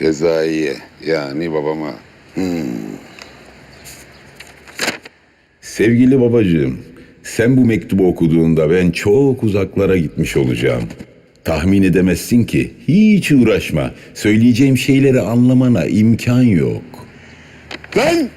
Sezai'ye yani babama. Sevgili babacığım, sen bu mektubu okuduğunda ben çok uzaklara gitmiş olacağım. Tahmin edemezsin ki, hiç uğraşma. Söyleyeceğim şeyleri anlamana imkan yok. Lan!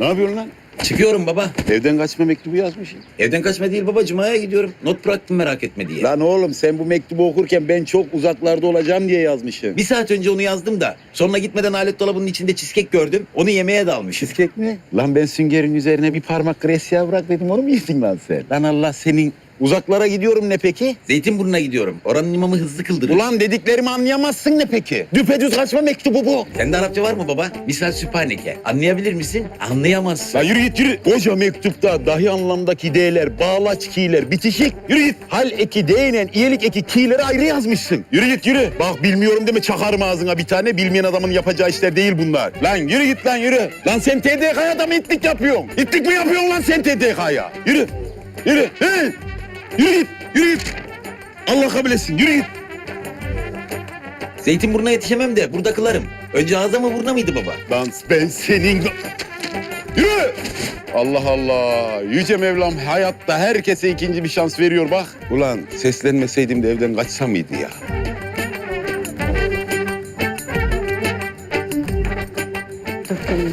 Ne yapıyorsun lan? Çıkıyorum baba. Evden kaçma mektubu yazmışsın. Evden kaçma değil baba. Cuma'ya gidiyorum. Not bıraktım merak etme diye. Lan oğlum sen bu mektubu okurken ben çok uzaklarda olacağım diye yazmışsın. Bir saat önce onu yazdım da. Sonra gitmeden alet dolabının içinde cheesecake gördüm. Onu yemeye dalmışım. Cheesecake mi? Lan ben süngerin üzerine bir parmak kresya bırak dedim onu mu yedin lan sen? Lan Allah senin uzaklara gidiyorum ne peki? Zeytinburnu'na gidiyorum. Oranın imamı hızlı kıldırır. Ulan dediklerimi anlayamazsın ne peki? Düpedüz kaçma mektubu bu. Sende Arapça var mı baba? Misal süphaneke. Anlayabilir misin? Anlayamazsın. Lan yürü git yürü. Koca mektupta dahi anlamdaki D'ler, bağlaç ki'ler bitişik. Yürü git. Hal eki D'yle iyilik eki ki'leri ayrı yazmışsın. Yürü git yürü. Bak bilmiyorum deme çakarım ağzına bir tane. Bilmeyen adamın yapacağı işler değil bunlar. Lan yürü git lan yürü. Lan sen TDK'ya da mı itlik yapıyorsun? İtlik mi yapıyorsun lan sen TDK'ya? Yürü. Yürü. He. Yürü git. Yürü git. Allah kabul etsin. Yürü git. Zeytinburnu'na yetişemem de burada kılarım. Önce ağza mı buruna mıydı baba? Lan ben senin... Yürü! Allah Allah. Yüce Mevlam hayatta herkese ikinci bir şans veriyor bak. Ulan seslenmeseydim de evden kaçsam mıydı ya? Doktor iyi.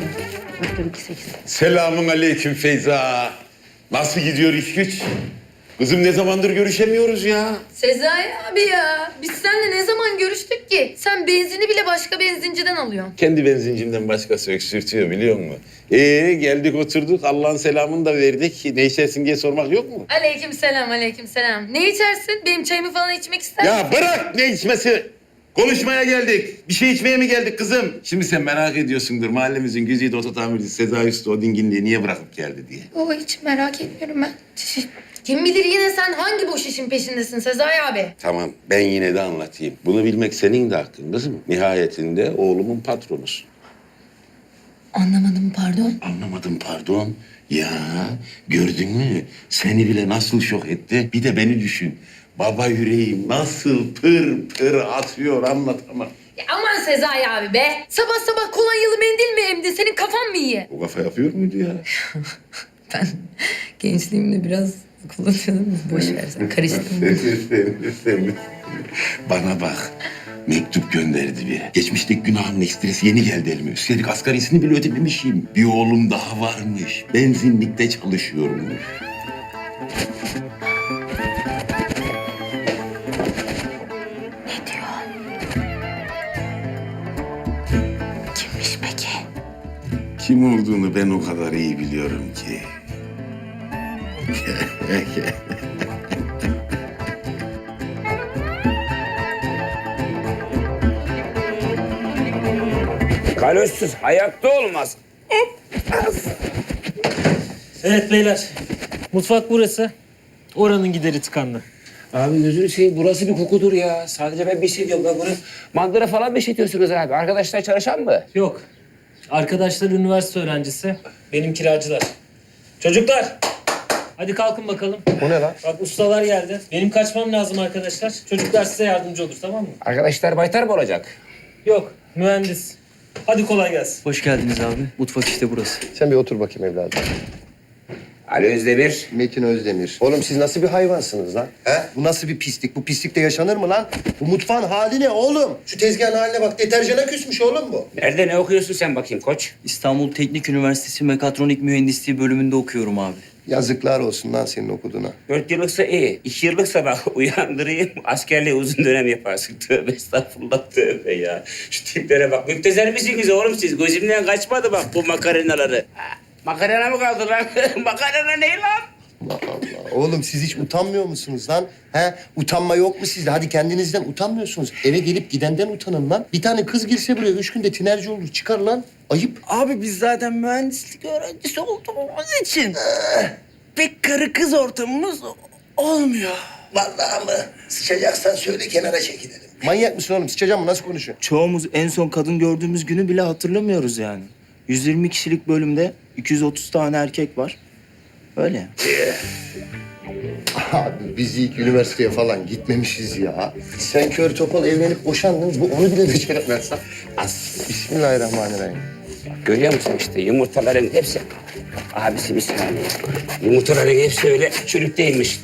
Doktor 280. Selamun aleyküm Feyza. Nasıl gidiyor iş güç? Kızım ne zamandır görüşemiyoruz ya. Sezai abi ya. Biz seninle ne zaman görüştük ki? Sen benzini bile başka benzinciden alıyorsun. Kendi benzincimden başkası öksürtüyor biliyor musun? Ee geldik oturduk Allah'ın selamını da verdik. Ne içersin diye sormak yok mu? Aleyküm selam, aleyküm selam. Ne içersin? Benim çayımı falan içmek ister misin? Ya bırak ne içmesi? Konuşmaya geldik. Bir şey içmeye mi geldik kızım? Şimdi sen merak ediyorsundur mahallemizin güzide oto tamircisi Sezai Usta o dinginliği niye bırakıp geldi diye. O hiç merak etmiyorum ben. Kim bilir yine sen hangi boş işin peşindesin Sezai abi? Tamam ben yine de anlatayım. Bunu bilmek senin de hakkın kızım. Nihayetinde oğlumun patronusun. Anlamadım pardon. Anlamadım pardon. Ya gördün mü? Seni bile nasıl şok etti. Bir de beni düşün. Baba yüreğim nasıl pır pır atıyor anlatamam. Ya aman Sezai abi be. Sabah sabah kolonyalı mendil mi emdi? Senin kafan mı iyi? O kafa yapıyor muydu ya? Ben gençliğimde biraz kullanıyordum. Boş ver sen karıştırma. Bana bak. Mektup gönderdi biri. Geçmişteki günahın ekstresi yeni geldi elime. Üstelik asgarisini bile ödememişim. Bir oğlum daha varmış. Benzinlikte çalışıyormuş. Ne diyor? Kimmiş peki? Kim olduğunu ben o kadar iyi biliyorum ki. Kalözsüz hayatta olmaz. Evet beyler. Mutfak burası. Oranın gideri tıkandı. Abi gözünü seveyim burası bir kokudur ya. Sadece ben bir şey diyorum. Ben bunu mandıra falan mı işletiyorsunuz abi? Arkadaşlar çalışan mı? Yok. Arkadaşlar üniversite öğrencisi. Benim kiracılar. Çocuklar. Hadi kalkın bakalım. Bu ne lan? Bak ustalar geldi. Benim kaçmam lazım arkadaşlar. Çocuklar size yardımcı olur tamam mı? Arkadaşlar baytar mı olacak? Yok. Mühendis. Hadi kolay gelsin. Hoş geldiniz abi. Mutfak işte burası. Sen bir otur bakayım evladım. Ali Özdemir. Metin Özdemir. Oğlum siz nasıl bir hayvansınız lan? He? Bu nasıl bir pislik? Bu pislikte yaşanır mı lan? Bu mutfağın hali ne oğlum? Şu tezgahın haline bak. Deterjana küsmüş oğlum bu. Nerede ne okuyorsun sen bakayım koç? İstanbul Teknik Üniversitesi Mekatronik Mühendisliği bölümünde okuyorum abi. Yazıklar olsun lan senin okuduğuna. Dört yıllıksa iyi. İki yıllıksa bak uyandırayım. Askerliği uzun dönem yaparsın. Tövbe estağfurullah tövbe ya. Şu tiplere bak. Müptezel misiniz oğlum siz? Gözümden kaçmadı bak bu makarinaları. Ha, Makarna mı kaldı lan? Makarna ne lan? Allah Allah. Oğlum siz hiç utanmıyor musunuz lan? He? Utanma yok mu sizde? Hadi kendinizden utanmıyorsunuz. Eve gelip gidenden utanın lan. Bir tane kız girse buraya üç günde tinerci olur. Çıkar lan. Ayıp. Abi biz zaten mühendislik öğrencisi olduğumuz için pek karı kız ortamımız olmuyor. Vallahi mı? Sıçacaksan söyle kenara çekilelim. Manyak mısın oğlum? Sıçacağım mı? Nasıl konuşuyorsun? Çoğumuz en son kadın gördüğümüz günü bile hatırlamıyoruz yani. 120 kişilik bölümde 230 tane erkek var. Öyle. Abi biz ilk üniversiteye falan gitmemişiz ya. Sen kör topal evlenip boşandın. Bu onu bile beceremez. As. Bismillahirrahmanirrahim. Görüyor musun işte yumurtaların hepsi... Abisi bir saniye. Yumurtaların hepsi öyle çürükteymiş.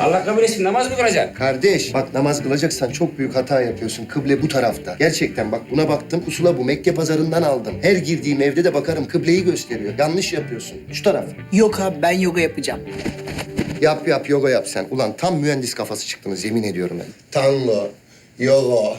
Allah kabul etsin namaz mı kılacaksın? Kardeş bak namaz kılacaksan çok büyük hata yapıyorsun. Kıble bu tarafta. Gerçekten bak buna baktım. Pusula bu. Mekke pazarından aldım. Her girdiğim evde de bakarım kıbleyi gösteriyor. Yanlış yapıyorsun. Şu taraf. Yok abi ben yoga yapacağım. Yap yap yoga yap sen. Ulan tam mühendis kafası çıktınız yemin ediyorum ben. Tango, yoga,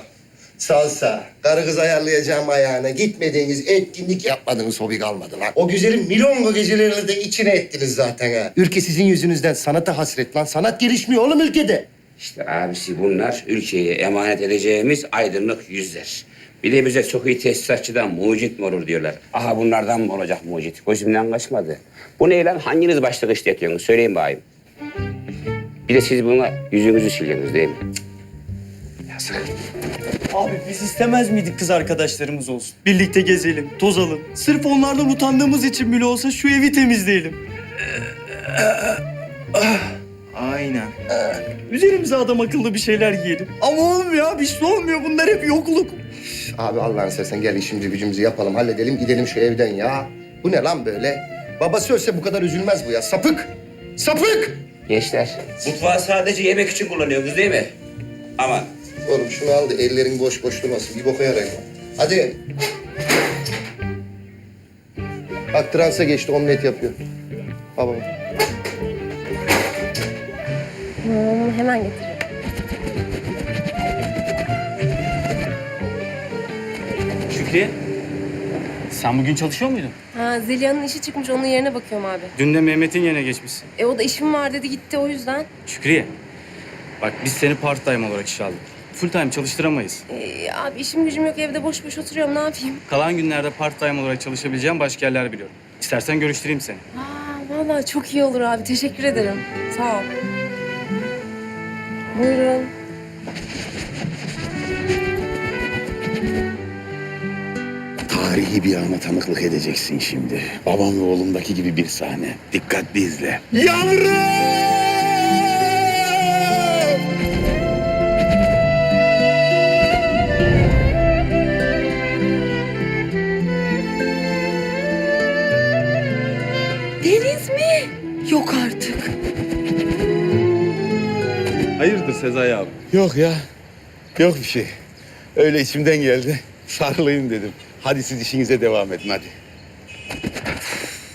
salsa, karı kız ayarlayacağım ayağına. Gitmediğiniz etkinlik yapmadığınız hobi kalmadı lan. O güzelim milongo gecelerini de içine ettiniz zaten ha. Ülke sizin yüzünüzden sanata hasret lan. Sanat gelişmiyor oğlum ülkede. İşte abisi bunlar ülkeye emanet edeceğimiz aydınlık yüzler. Bir de bize çok iyi tesisatçıdan mucit mi olur diyorlar. Aha bunlardan mı olacak mucit? Gözümden kaçmadı. Bu ne lan? Hanginiz başlık işletiyorsunuz? Söyleyin bakayım. Bir de siz buna yüzünüzü siliyorsunuz değil mi? Cık. Yazık. Abi biz istemez miydik kız arkadaşlarımız olsun? Birlikte gezelim, tozalım. Sırf onlardan utandığımız için bile olsa şu evi temizleyelim. Aynen. Üzerimize adam akıllı bir şeyler giyelim. Ama olmuyor abi, işte olmuyor. Bunlar hep yokluk. Abi Allah'ını seversen gel işimizi gücümüzü yapalım. Halledelim gidelim şu evden ya. Bu ne lan böyle? Babası ölse bu kadar üzülmez bu ya. Sapık! Sapık! Gençler, mutfağı sadece yemek için kullanıyorsunuz değil mi? Aman. Oğlum şunu al da ellerin boş boş durmasın. Bir boka yarayma. Hadi. Bak transa geçti omlet yapıyor. Baba. Hmm, hemen getiririm. Şükriye, sen bugün çalışıyor muydun? Ha, Zeliha'nın işi çıkmış onun yerine bakıyorum abi. Dün de Mehmet'in yerine geçmişsin. E o da işim var dedi gitti o yüzden. Şükriye, bak biz seni part time olarak işe aldık. Full time çalıştıramayız. E, abi işim gücüm yok evde boş boş oturuyorum ne yapayım? Kalan günlerde part time olarak çalışabileceğim başka yerler biliyorum. İstersen görüştüreyim seni. Aa, vallahi çok iyi olur abi teşekkür ederim. Sağ ol. Buyurun. Tarihi bir ana tanıklık edeceksin şimdi. Babam ve oğlumdaki gibi bir sahne. Dikkatli izle. Yavrum! Sezai abi? Yok ya. Yok bir şey. Öyle içimden geldi. Sarılayım dedim. Hadi siz işinize devam edin hadi.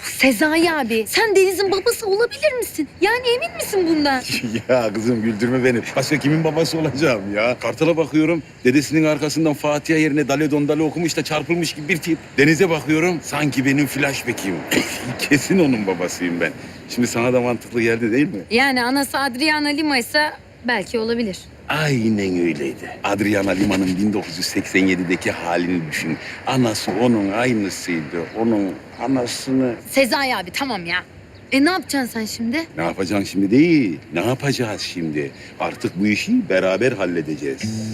Sezai abi sen Deniz'in babası olabilir misin? Yani emin misin bundan? ya kızım güldürme beni. Başka kimin babası olacağım ya? Kartal'a bakıyorum. Dedesinin arkasından Fatiha yerine Dale Dondale okumuş da çarpılmış gibi bir tip. Denize bakıyorum. Sanki benim flashback'im. Kesin onun babasıyım ben. Şimdi sana da mantıklı geldi değil mi? Yani anası Adriana Lima ise belki olabilir. Aynen öyleydi. Adriana Lima'nın 1987'deki halini düşün. Anası onun aynısıydı. Onun anasını... Sezai abi tamam ya. E ne yapacaksın sen şimdi? Ne yapacaksın şimdi değil, ne yapacağız şimdi? Artık bu işi beraber halledeceğiz.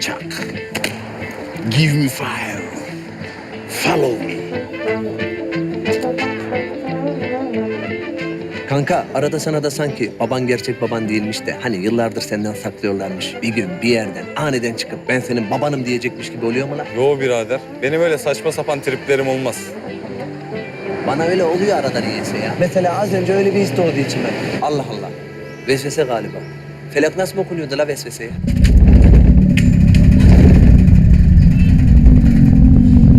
Çak. Give me fire. Follow me. Kanka arada sana da sanki baban gerçek baban değilmiş de hani yıllardır senden saklıyorlarmış. Bir gün bir yerden aniden çıkıp ben senin babanım diyecekmiş gibi oluyor mu lan? Yo birader. Benim öyle saçma sapan triplerim olmaz. Bana öyle oluyor arada niyeyse ya. Mesela az önce öyle bir his doğdu içime. Allah Allah. Vesvese galiba. Felak nasıl mı okunuyordu la vesveseye?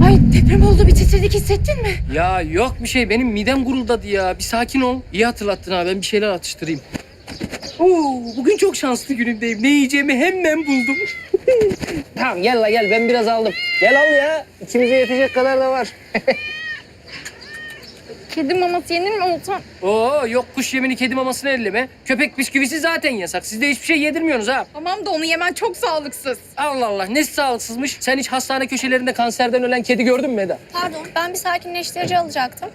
Ay deprem oldu bir titredik hissettin mi? Ya yok bir şey. Benim midem guruldadı ya. Bir sakin ol. İyi hatırlattın ha. Ben bir şeyler atıştırayım. Oo, bugün çok şanslı günümdeyim. Ne yiyeceğimi hemen buldum. tamam gel la gel. Ben biraz aldım. Gel al ya. İçimize yetecek kadar da var. Kedi maması yenir mi Oltan? Oo yok kuş yemini kedi mamasını elleme. Köpek bisküvisi zaten yasak. Siz de hiçbir şey yedirmiyorsunuz ha. Tamam da onu yemen çok sağlıksız. Allah Allah nesi sağlıksızmış. Sen hiç hastane köşelerinde kanserden ölen kedi gördün mü Eda? Pardon ben bir sakinleştirici alacaktım.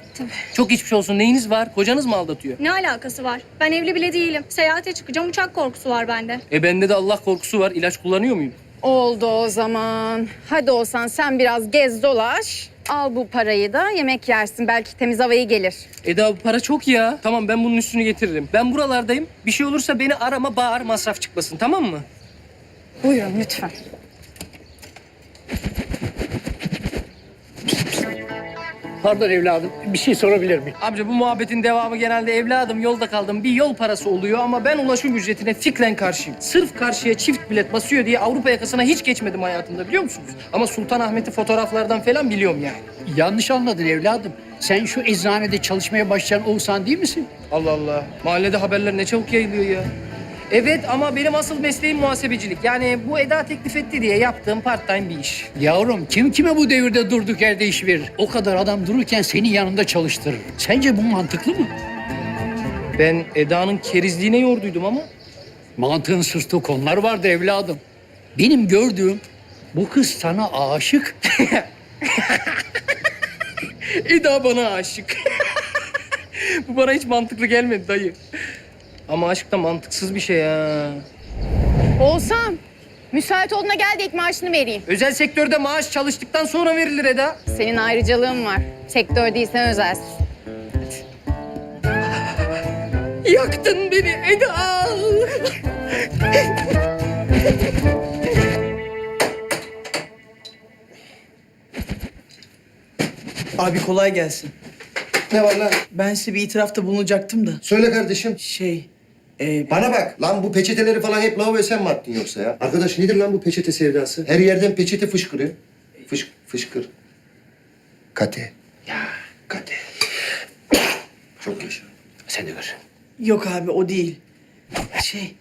Çok geçmiş olsun. Neyiniz var? Kocanız mı aldatıyor? Ne alakası var? Ben evli bile değilim. Seyahate çıkacağım uçak korkusu var bende. E bende de Allah korkusu var. İlaç kullanıyor muyum? Oldu o zaman. Hadi olsan sen biraz gez dolaş. Al bu parayı da yemek yersin. Belki temiz havayı gelir. Eda bu para çok ya. Tamam ben bunun üstünü getiririm. Ben buralardayım. Bir şey olursa beni arama bağır masraf çıkmasın tamam mı? Buyurun lütfen. Pardon evladım bir şey sorabilir miyim? Amca bu muhabbetin devamı genelde evladım yolda kaldım bir yol parası oluyor ama ben ulaşım ücretine fikren karşıyım. Sırf karşıya çift bilet basıyor diye Avrupa yakasına hiç geçmedim hayatımda biliyor musunuz? Ama Sultanahmet'i fotoğraflardan falan biliyorum yani. Yanlış anladın evladım. Sen şu eczanede çalışmaya başlayan Oğuzhan değil misin? Allah Allah. Mahallede haberler ne çabuk yayılıyor ya. Evet ama benim asıl mesleğim muhasebecilik. Yani bu Eda teklif etti diye yaptığım part time bir iş. Yavrum kim kime bu devirde durduk yerde iş verir? O kadar adam dururken senin yanında çalıştırır. Sence bu mantıklı mı? Ben Eda'nın kerizliğine yorduydum ama. Mantığın susduğu konular vardı evladım. Benim gördüğüm bu kız sana aşık. Eda bana aşık. bu bana hiç mantıklı gelmedi dayı. Ama aşk da mantıksız bir şey ha. Oğuzhan, müsait olduğuna gel de ilk maaşını vereyim. Özel sektörde maaş çalıştıktan sonra verilir Eda. Senin ayrıcalığın var. Sektör değilsen özelsin. Yaktın beni Eda. Abi kolay gelsin. Ne var lan? Ben size bir itirafta bulunacaktım da. Söyle kardeşim. Şey, e, Bana bak lan bu peçeteleri falan hep lavaboya sen mi attın yoksa ya? Arkadaş nedir lan bu peçete sevdası? Her yerden peçete fışkırıyor. Fış, fışkır. Kate. Ya kate. Çok yaşa. Sen de gör. yok abi o değil. Şey,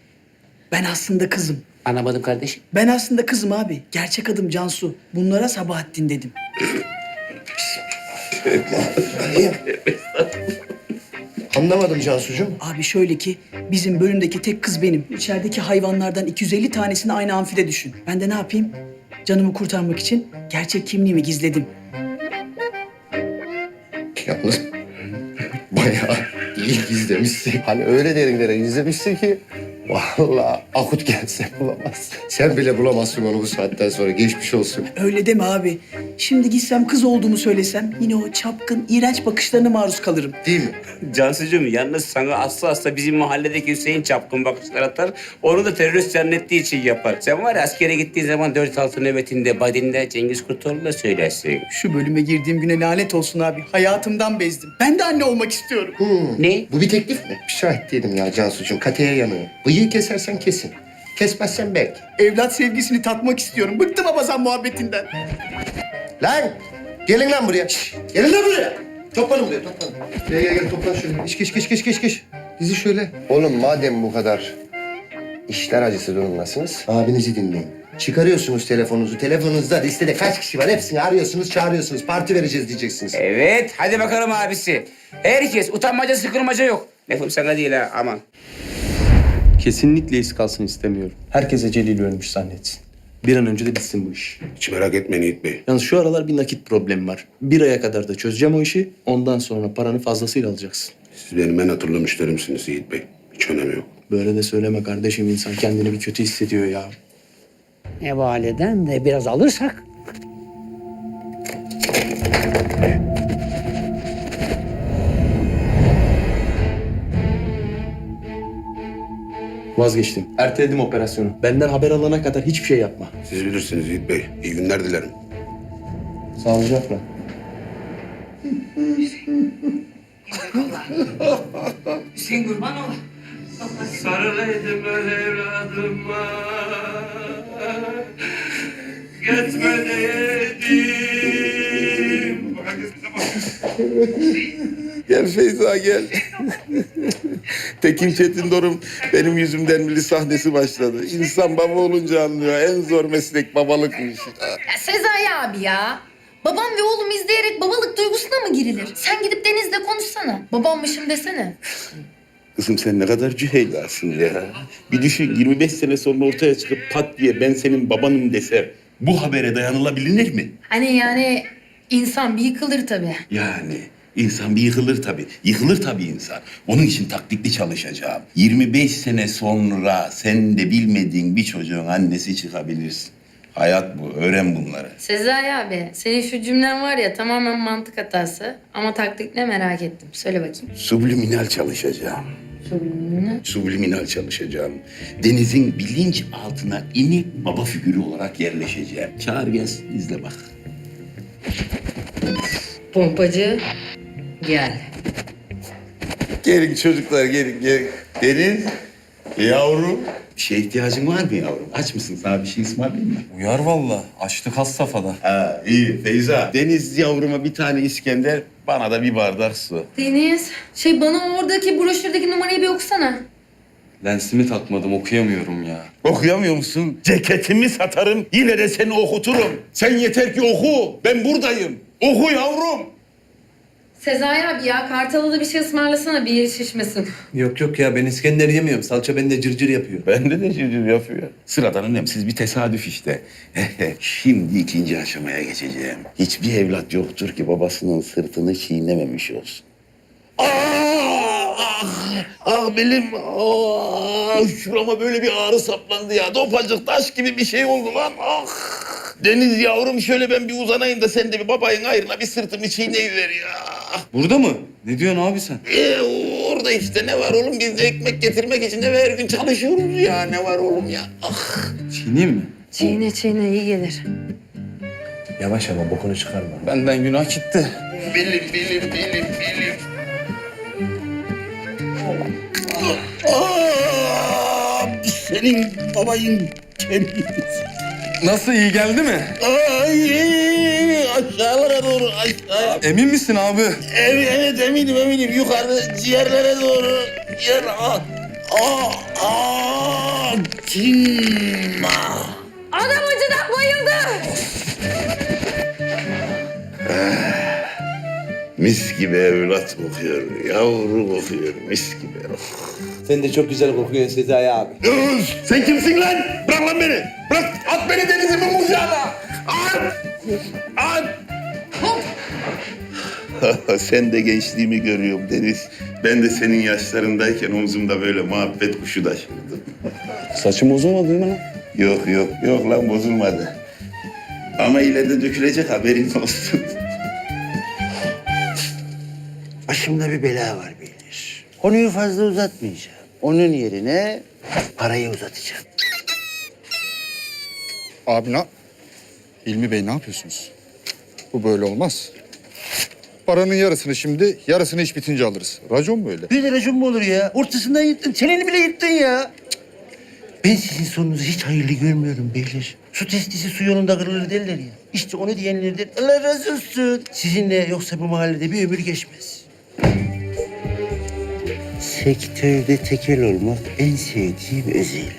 ben aslında kızım. Anlamadım kardeşim. Ben aslında kızım abi. Gerçek adım Cansu. Bunlara Sabahattin dedim. Anlamadım Cansucuğum. Abi şöyle ki bizim bölümdeki tek kız benim. İçerideki hayvanlardan 250 tanesini aynı amfide düşün. Ben de ne yapayım? Canımı kurtarmak için gerçek kimliğimi gizledim. Yalnız bayağı iyi gizlemişsin. Hani öyle derinlere gizlemişsin ki vallahi akut gelse bulamazsın. Sen bile bulamazsın onu bu saatten sonra. Geçmiş olsun. Öyle deme abi. Şimdi gitsem kız olduğumu söylesem yine o çapkın, iğrenç bakışlarına maruz kalırım. Değil mi? Cansucuğum yalnız sana asla asla bizim mahalledeki Hüseyin çapkın bakışlar atar. Onu da terörist zannettiği için yapar. Sen var ya askere gittiğin zaman 4-6 nöbetinde, badinde Cengiz Kurtoğlu'na söylersin. Şu bölüme girdiğim güne lanet olsun abi. Hayatımdan bezdim. Ben de anne olmak istiyorum. Hmm. Ne? Bu bir teklif mi? Şahit değilim ya Cansucuğum. Kateye yanıyor. Bıyığı kesersen kesin. Kesmezsen belki. Evlat sevgisini tatmak istiyorum. Bıktım abazan muhabbetinden. Lan! Gelin lan buraya. Şşş! Gelin lan buraya. Toplanın buraya, toplanın. Gel gel gel toplan şöyle. İş geç geç geç geç geç. Dizi şöyle. Oğlum madem bu kadar işler acısı durumdasınız, abinizi dinleyin. Çıkarıyorsunuz telefonunuzu. Telefonunuzda listede kaç kişi var hepsini arıyorsunuz, çağırıyorsunuz. Parti vereceğiz diyeceksiniz. Evet, hadi bakalım abisi. Herkes utanmaca sıkılmaca yok. Lafım sana değil ha, aman. Kesinlikle iz kalsın istemiyorum. Herkese Celil ölmüş zannetsin. Bir an önce de bitsin bu iş. Hiç merak etme Yiğit Bey. Yalnız şu aralar bir nakit problemi var. Bir aya kadar da çözeceğim o işi. Ondan sonra paranı fazlasıyla alacaksın. Siz benim en hatırlı müşterimsiniz Yiğit Bey. Hiç önemi yok. Böyle de söyleme kardeşim. insan kendini bir kötü hissediyor ya. Evaleden de biraz alırsak Vazgeçtim. Erteledim operasyonu. Benden haber alana kadar hiçbir şey yapma. Siz bilirsiniz Yiğit Bey. İyi günler dilerim. Sağlıcakla. Sarılaydım ben evladıma. Gitme dedim. Gel Feyza gel. Tekin Çetin benim yüzümden biri sahnesi başladı. İnsan baba olunca anlıyor. En zor meslek babalıkmış. Ya Sezai abi ya. Babam ve oğlum izleyerek babalık duygusuna mı girilir? Sen gidip Deniz'le konuşsana. Babammışım desene. Kızım sen ne kadar cüheylasın ya. Bir düşün 25 sene sonra ortaya çıkıp pat diye ben senin babanım desem bu habere dayanılabilir mi? Hani yani insan bir yıkılır tabii. Yani insan bir yıkılır tabii. Yıkılır tabii insan. Onun için taktikli çalışacağım. 25 sene sonra sen de bilmediğin bir çocuğun annesi çıkabilirsin. Hayat bu. Öğren bunları. Sezai abi senin şu cümlen var ya tamamen mantık hatası. Ama taktik ne merak ettim. Söyle bakayım. Subliminal çalışacağım. Subliminal çalışacağım. Denizin bilinç altına inip baba figürü olarak yerleşeceğim. Çağır gelsin izle bak. Pompacı gel. Gelin çocuklar gelin gelin. Deniz yavrum. Bir şeye ihtiyacın var mı yavrum? Aç mısın? Sana bir şey ısmarlayayım mı? Uyar valla. Açlık has safhada. Ha iyi Feyza. Deniz yavruma bir tane İskender, bana da bir bardak su. Deniz şey bana oradaki broşürdeki numarayı bir okusana. Lensimi takmadım okuyamıyorum ya. Okuyamıyor musun? Ceketimi satarım, yine de seni okuturum. Sen yeter ki oku, ben buradayım. Oku yavrum. Sezai abi ya Kartal'a da bir şey ısmarlasana bir yeri şişmesin. Yok yok ya ben İskender yemiyorum. Salça bende cırcır yapıyor. Bende de cırcır yapıyor. Sıradan önemsiz bir tesadüf işte. Şimdi ikinci aşamaya geçeceğim. Hiçbir evlat yoktur ki babasının sırtını çiğnememiş olsun. Ah, ah, ah belim, ah, şurama böyle bir ağrı saplandı ya. Dopacık taş gibi bir şey oldu lan. Ah. Deniz yavrum şöyle ben bir uzanayım da sen de bir babayın ayrına bir sırtımı çiğneyiver ya. Burada mı? Ne diyorsun abi sen? Ee, orada işte ne var oğlum biz de ekmek getirmek için eve her gün çalışıyoruz ya. Ne var oğlum ya? Ah. Çiğneyim mi? Çiğne çiğne iyi gelir. Yavaş ama bokunu çıkarma. Benden günah gitti. Bilim, bilim, bilim, bilim. Aa, senin babayın kendisi. Nasıl iyi geldi mi? Ay, aşağılara doğru aşağı. Emin misin abi? Evet, evet eminim eminim. Yukarı ciğerlere doğru. Ciğer. Aa, aa, aa. Adam acıdan bayıldı. Mis gibi evlat kokuyor. Yavru kokuyor. Mis gibi. Oh. Sen de çok güzel kokuyorsun Sezai abi. Öz, sen kimsin lan? Bırak lan beni. Bırak. At beni denizimin kucağına. At. At. sen de gençliğimi görüyorum Deniz. Ben de senin yaşlarındayken omzumda böyle muhabbet kuşu taşırdım. Saçım bozulmadı değil mi lan? Yok yok yok lan bozulmadı. Ama ileride dökülecek haberin olsun. Başımda bir bela var beyler. Konuyu fazla uzatmayacağım. Onun yerine parayı uzatacağım. Abi ne? Hilmi Bey ne yapıyorsunuz? Bu böyle olmaz. Paranın yarısını şimdi, yarısını iş bitince alırız. Racon böyle. Bir de racon mu olur ya? Ortasından yırttın. Çeneni bile yırttın ya. Ben sizin sonunuzu hiç hayırlı görmüyorum beyler. Su testisi su yolunda kırılır derler ya. İşte onu diyenlerden Allah razı olsun. Sizinle yoksa bu mahallede bir ömür geçmez. Sektörde tekel olmak en sevdiğim özelliğim.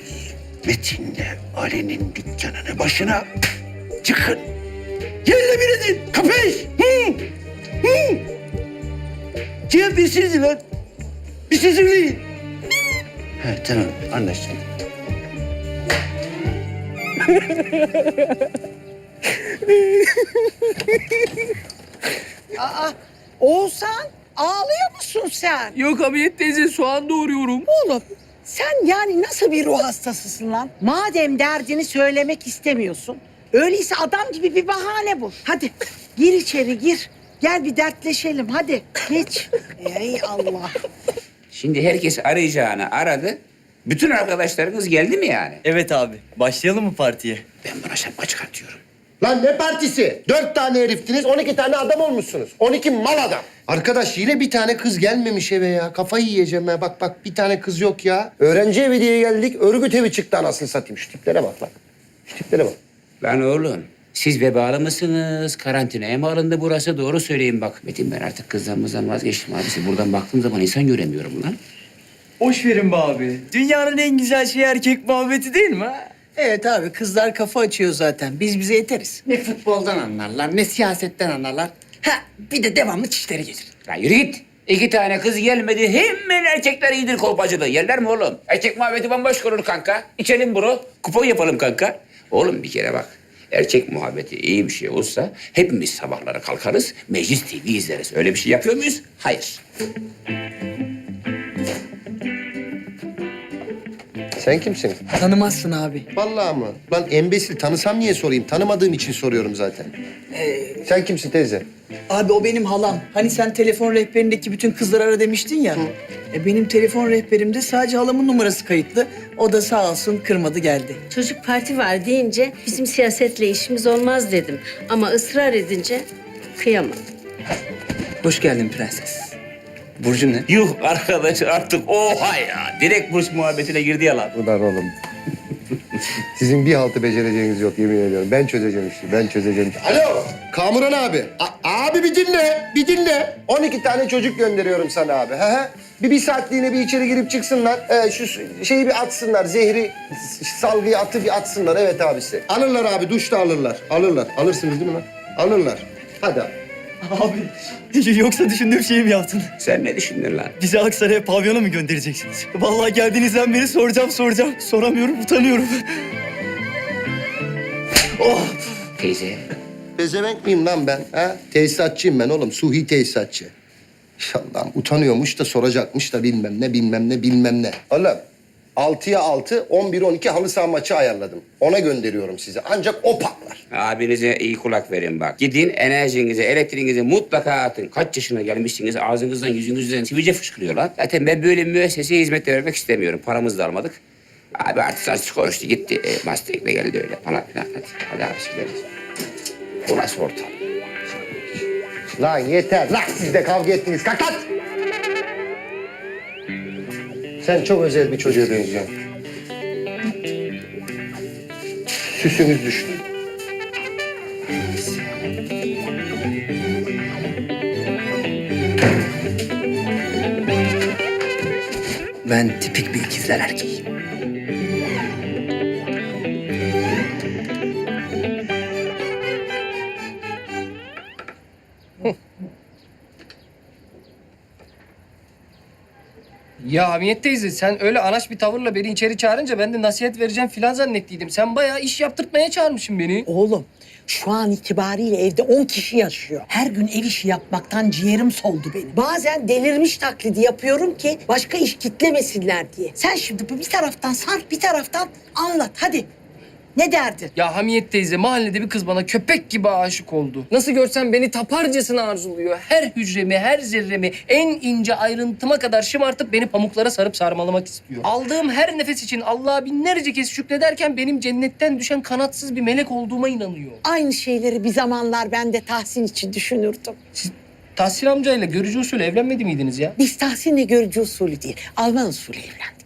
Metin'le Ali'nin dükkanının başına çıkın. Yerle bir edin. Kapış. Hı. Hı. Cevap versiniz lan. Bir şey söyleyin. Ha, tamam anlaştık. Aa, Oğuzhan ağlıyor musun sen? Yok Hamiyet teyze soğan doğuruyorum. Oğlum sen yani nasıl bir ruh hastasısın lan? Madem derdini söylemek istemiyorsun. Öyleyse adam gibi bir bahane bul. Hadi gir içeri gir. Gel bir dertleşelim hadi geç. Ey Allah. Şimdi herkes arayacağını aradı. Bütün arkadaşlarınız geldi mi yani? Evet abi. Başlayalım mı partiye? Ben buna şapka çıkartıyorum. Lan ne partisi? Dört tane heriftiniz, on iki tane adam olmuşsunuz. On iki mal adam. Arkadaş yine bir tane kız gelmemiş eve ya. Kafayı yiyeceğim ya. Bak bak bir tane kız yok ya. Öğrenci evi diye geldik. Örgüt evi çıktı anasını satayım. Şu tiplere bak lan. Şu tiplere bak. Lan oğlum siz vebalı mısınız? Karantinaya mı alındı burası? Doğru söyleyin bak. Metin ben artık kızdan mızdan vazgeçtim abisi. Buradan baktığım zaman insan göremiyorum lan. Boş verin be abi. Dünyanın en güzel şeyi erkek muhabbeti değil mi? ha? Evet abi kızlar kafa açıyor zaten. Biz bize yeteriz. Ne futboldan anlarlar ne siyasetten anlarlar. Ha bir de devamlı çişleri gelir. Lan yürü git. İki tane kız gelmedi. Hemen erkekler iyidir kolpacılığı. Yerler mi oğlum? Erkek muhabbeti bambaşka olur kanka. İçelim bunu. Kupon yapalım kanka. Oğlum bir kere bak. Erkek muhabbeti iyi bir şey olsa hepimiz sabahları kalkarız, Meclis TV izleriz. Öyle bir şey yapıyor muyuz? Hayır. Sen kimsin? Tanımazsın abi. Vallahi mı? Lan embesil tanısam niye sorayım? Tanımadığım için soruyorum zaten. Sen kimsin teyze? Abi o benim halam. Hani sen telefon rehberindeki bütün kızları ara demiştin ya. E, benim telefon rehberimde sadece halamın numarası kayıtlı. O da sağ olsun kırmadı geldi. Çocuk parti var deyince bizim siyasetle işimiz olmaz dedim. Ama ısrar edince kıyamam. Hoş geldin prenses. Burcun ne? Yuh arkadaş artık oha ya. Direkt burs muhabbetine girdi ya lan. Ulan oğlum. Sizin bir haltı becereceğiniz yok yemin ediyorum. Ben çözeceğim işi, ben çözeceğim. Alo, Kamuran abi. A- abi bir dinle, bir dinle. 12 tane çocuk gönderiyorum sana abi. He he. Bir, bir saatliğine bir içeri girip çıksınlar. Ee, şu şeyi bir atsınlar, zehri, salgıyı atı bir atsınlar. Evet abisi. Alırlar abi, duşta alırlar. Alırlar. Alırsınız değil mi lan? Alırlar. Hadi abi. Abi yoksa düşündüğüm şeyi mi yaptın? Sen ne düşündün lan? Bizi Aksaray'a pavyona mı göndereceksiniz? Vallahi geldiğinizden beri soracağım soracağım. Soramıyorum utanıyorum. oh! Teyze. Pezevenk miyim lan ben? Ha? Tesisatçıyım ben oğlum. Suhi tesisatçı. Allah'ım utanıyormuş da soracakmış da bilmem ne bilmem ne bilmem ne. Oğlum 6'ya 6, 11-12 halı saha maçı ayarladım. Ona gönderiyorum size. Ancak o patlar. Abinize iyi kulak verin bak. Gidin enerjinizi, elektriğinizi mutlaka atın. Kaç yaşına gelmişsiniz ağzınızdan yüzünüzden sivilce fışkırıyor lan. Zaten ben böyle müesseseye hizmet vermek istemiyorum. Paramızı da almadık. Abi artık saç konuştu gitti. E, de geldi öyle falan filan. Hadi, hadi abi gideriz. Bu nasıl ortam? Lan yeter. Lan siz de kavga ettiniz. Kakat! Sen çok özel bir çocuğa benziyorsun. Süsünüz düştü. Ben tipik bir ikizler erkeğim. Ya Hamiyet teyze sen öyle anaç bir tavırla beni içeri çağırınca ben de nasihat vereceğim filan zannettiydim. Sen bayağı iş yaptırtmaya çağırmışsın beni. Oğlum şu an itibariyle evde 10 kişi yaşıyor. Her gün ev işi yapmaktan ciğerim soldu benim. Bazen delirmiş taklidi yapıyorum ki başka iş kitlemesinler diye. Sen şimdi bir taraftan sar bir taraftan anlat hadi. Ne derdin? Ya Hamiyet teyze mahallede bir kız bana köpek gibi aşık oldu. Nasıl görsem beni taparcasına arzuluyor. Her hücremi, her zerremi en ince ayrıntıma kadar şımartıp beni pamuklara sarıp sarmalamak istiyor. Aldığım her nefes için Allah'a binlerce kez şükrederken benim cennetten düşen kanatsız bir melek olduğuma inanıyor. Aynı şeyleri bir zamanlar ben de Tahsin için düşünürdüm. Tahsin amcayla görücü usulü evlenmedi miydiniz ya? Biz Tahsin'le görücü usulü değil, Alman usulü evlendik.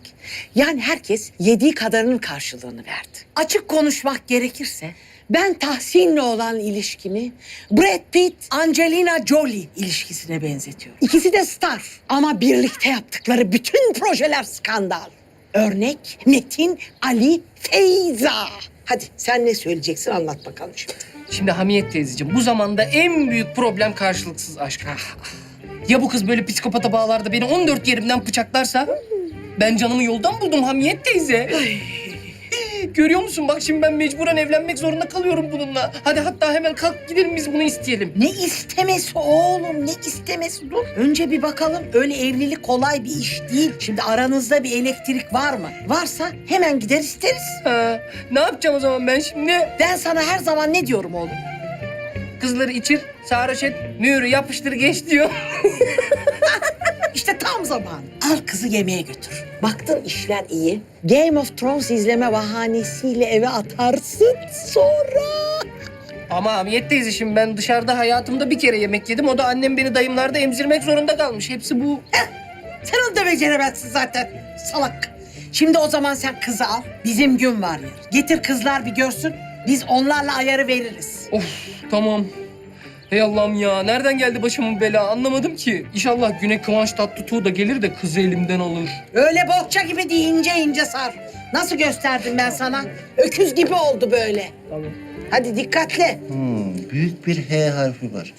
Yani herkes yediği kadarının karşılığını verdi. Açık konuşmak gerekirse ben Tahsin'le olan ilişkimi Brad Pitt, Angelina Jolie ilişkisine benzetiyorum. İkisi de star ama birlikte yaptıkları bütün projeler skandal. Örnek Metin, Ali, Feyza. Hadi sen ne söyleyeceksin anlat bakalım şimdi. Şimdi Hamiyet teyzeciğim bu zamanda en büyük problem karşılıksız aşk. Ya bu kız böyle psikopata bağlarda beni 14 yerimden bıçaklarsa? Ben canımı yoldan buldum Hamiyet teyze. Görüyor musun? Bak şimdi ben mecburen evlenmek zorunda kalıyorum bununla. Hadi hatta hemen kalk gidelim biz bunu isteyelim. Ne istemesi oğlum ne istemesi dur. Önce bir bakalım öyle evlilik kolay bir iş değil. Şimdi aranızda bir elektrik var mı? Varsa hemen gider isteriz. Ha, ne yapacağım o zaman ben şimdi? Ben sana her zaman ne diyorum oğlum? Kızları içir, sarhoş et, mühürü yapıştır geç diyor. İşte tam zaman. Al kızı yemeğe götür. Baktın işler iyi. Game of Thrones izleme bahanesiyle eve atarsın sonra. Ama Hamiyet teyze şimdi ben dışarıda hayatımda bir kere yemek yedim. O da annem beni dayımlarda emzirmek zorunda kalmış. Hepsi bu. Sen onu da beceremezsin zaten salak. Şimdi o zaman sen kızı al. Bizim gün var ya. Getir kızlar bir görsün. Biz onlarla ayarı veririz. Of tamam. Hey Allah'ım ya nereden geldi başıma bu bela anlamadım ki. İnşallah güne Kıvanç Tatlıtuğ da gelir de kızı elimden alır. Öyle bohça gibi değil ince ince sar. Nasıl gösterdim ben sana? Öküz gibi oldu böyle. Tamam. Hadi dikkatli. Hmm, büyük bir H harfi var.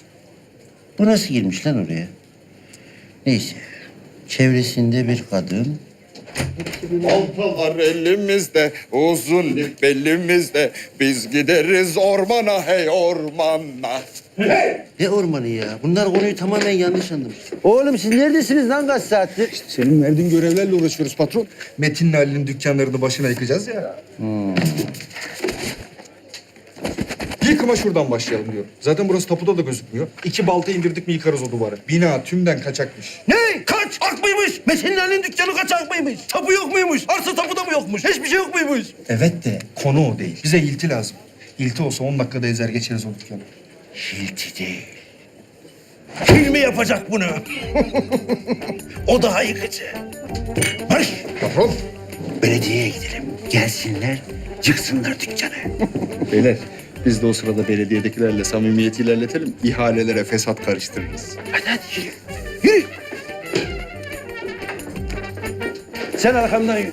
Bu nasıl girmiş lan oraya? Neyse. Çevresinde bir kadın, Baltalar elimizde, uzun ip belimizde. Biz gideriz ormana hey ormana. Ne ormanı ya? Bunlar konuyu tamamen yanlış anlamış. Oğlum siz neredesiniz lan kaç saattir? Senin verdiğin görevlerle uğraşıyoruz patron. Metin'le Ali'nin dükkanlarını başına yıkacağız ya. Yıkıma şuradan başlayalım diyorum. Zaten burası tapuda da gözükmüyor. İki balta indirdik mi yıkarız o duvarı. Bina tümden kaçakmış. Ne? Kaç? Ak mıymış? Metin'in Ali'nin dükkanı kaçak mıymış? Tapu yok muymuş? Arsa tapuda mı yokmuş? Hiçbir şey yok muymuş? Evet de konu o değil. Bize ilti lazım. İlti olsa 10 dakikada ezer geçeriz o dükkanı. Hilti değil. Hilmi yapacak bunu. o daha yıkıcı. Barış. Patron. Belediyeye gidelim. Gelsinler, yıksınlar dükkanı. Beyler biz de o sırada belediyedekilerle samimiyeti ilerletelim. İhalelere fesat karıştırırız. Hadi hadi yürü. Yürü. Sen arkamdan yürü.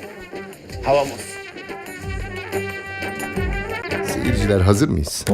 Havam olsun. Seyirciler hazır mıyız?